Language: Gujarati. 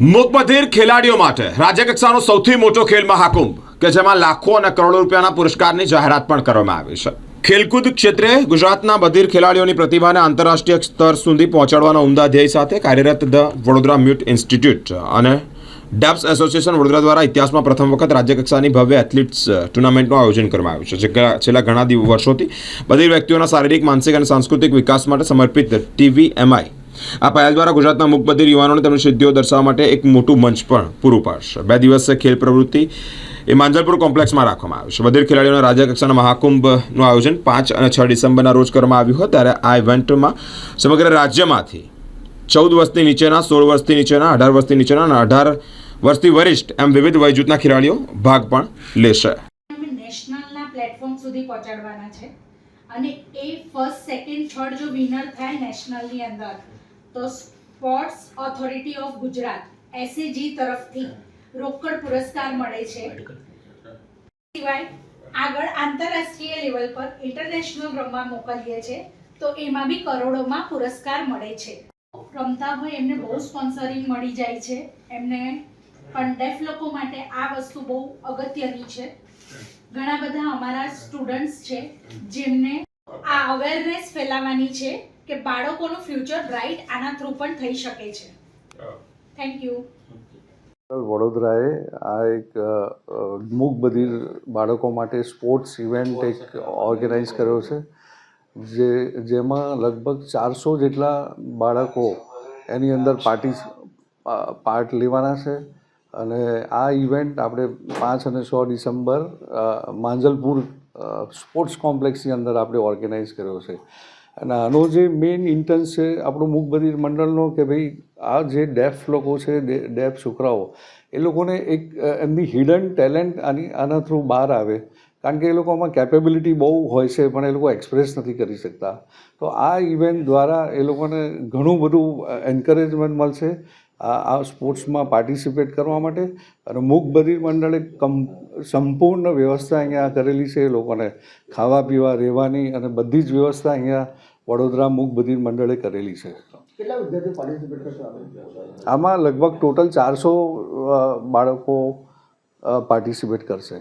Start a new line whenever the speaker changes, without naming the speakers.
મૂકબધિર ખેલાડીઓ માટે રાજ્યકક્ષાનો સૌથી મોટો ખેલ મહાકુંભ, કે જેમાં લાખો અને કરોડો રૂપિયાના પુરસ્કારની જાહેરાત પણ કરવામાં આવી છે. ખેલકૂદ ક્ષેત્રે ગુજરાતના બધીર ખેલાડીઓની પ્રતિભાને આંતરરાષ્ટ્રીય સ્તર સુધી પહોંચાડવાના ઉમદા ધ્યેય સાથે કાર્યરત ધ વડોદરા મ્યુટ ઇન્સ્ટિટ્યૂટ અને ડેપ્સ એસોસિએશન વડોદરા દ્વારા ઇતિહાસમાં પ્રથમ વખત રાજ્યકક્ષાની ભવ્ય એથ્લીટ્સ ટુર્નામેન્ટનું આયોજન કરવામાં આવ્યું છે, જે છેલ્લા ઘણા વર્ષોથી બધી વ્યક્તિઓના શારીરિક, માનસિક અને સાંસ્કૃતિક વિકાસ માટે સમર્પિત ટીવીએમઆઈ આ પહેલ દ્વારા ગુજરાતના મુકબધિર યુવાનોને તેમની સિદ્ધિઓ દર્શાવવા માટે એક મોટું મંચ પણ પૂરું પાડશે. બે દિવસ ખેલ પ્રવૃત્તિ એ માંજલપુર કોમ્પ્લેક્સમાં રાખવામાં આવ્યું છે. બધિર ખેલાડીઓના રાજ્ય કક્ષાના મહાકુંભનું આયોજન પાંચ અને છ ડિસેમ્બરના રોજ કરવામાં આવ્યું હતું. ત્યારે આ ઇવેન્ટમાં સમગ્ર રાજ્યમાંથી ચૌદ વર્ષથી નીચેના, સોળ વર્ષથી નીચેના, અઢાર વર્ષથી નીચેના અને અઢાર વર્ષથી વરિષ્ઠ એમ વિવિધ વયજૂથના ખેલાડીઓ ભાગ પણ લેશે.
પ્લેટફોર્મ સુધી પહોંચાડવાના છે. અને એ ફર્સ્ટ સેકન્ડ થર્ડ જો વિનર થાય નેશનલની અંદર તો sports authority of Gujarat SAG તરફથી રોકડ પુરસ્કાર મળે છે. સિવાય આગળ આંતરરાષ્ટ્રીય લેવલ પર ઇન્ટરનેશનલ રમવા મોકલીએ છે તો એમાં બી કરોડોમાં પુરસ્કાર મળે છે. રમતા હોય એમને બહુ સ્પોન્સરિંગ મળી જાય છે. એમને પણ ડેફ લોકો માટે આ વસ્તુ બહુ અગત્યની છે. ઘણા બધા અમારા સ્ટુડન્ટ્સ છે જેમને આ અવેરનેસ ફેલાવવાની છે. કે બાળકોનું ફ્યુચર બ્રાઇટ આના થ્રુ પણ થઈ શકે છે. થેન્ક યુ
વડોદરાએ આ એક મૂક બધિર બાળકો માટે સ્પોર્ટ્સ ઇવેન્ટ એક ઓર્ગેનાઇઝ કર્યો છે. જે જેમાં લગભગ ચારસો જેટલા બાળકો એની અંદર પાર્ટી પાર્ટ લેવાના છે. અને આ ઇવેન્ટ આપણે પાંચ અને છ ડિસેમ્બર માંજલપુર સ્પોર્ટ્સ કોમ્પ્લેક્સની અંદર આપણે ઓર્ગેનાઇઝ કર્યો છે. અને આનો જે મેઇન ઇન્ટન્સ છે આપણું મૂકબધિર મંડળનો કે ભાઈ આ જે ડેફ લોકો છે ડેફ છોકરાઓ, એ લોકોને એક એમની હિડન ટેલેન્ટ આની, આના થ્રુ બહાર આવે. કારણ કે એ લોકોમાં કેપેબિલિટી બહુ હોય છે, પણ એ લોકો એક્સપ્રેસ નથી કરી શકતા. તો આ ઇવેન્ટ દ્વારા એ લોકોને ઘણું બધું એન્કરેજમેન્ટ મળશે. આ આ સ્પોર્ટ્સમાં પાર્ટિસિપેટ કરવા માટે અને મૂક બધિર મંડળે કમ સંપૂર્ણ વ્યવસ્થા અહીંયા કરેલી છે એ લોકોને ખાવા પીવા રહેવાની અને બધી જ વ્યવસ્થા અહીંયા વડોદરા મૂક બધિર મંડળે કરેલી છે.
કેટલા વિદ્યાર્થીઓ પાર્ટિસિપેટ કરશે આપણે
આમાં લગભગ ટોટલ ચારસો બાળકો પાર્ટિસિપેટ કરશે.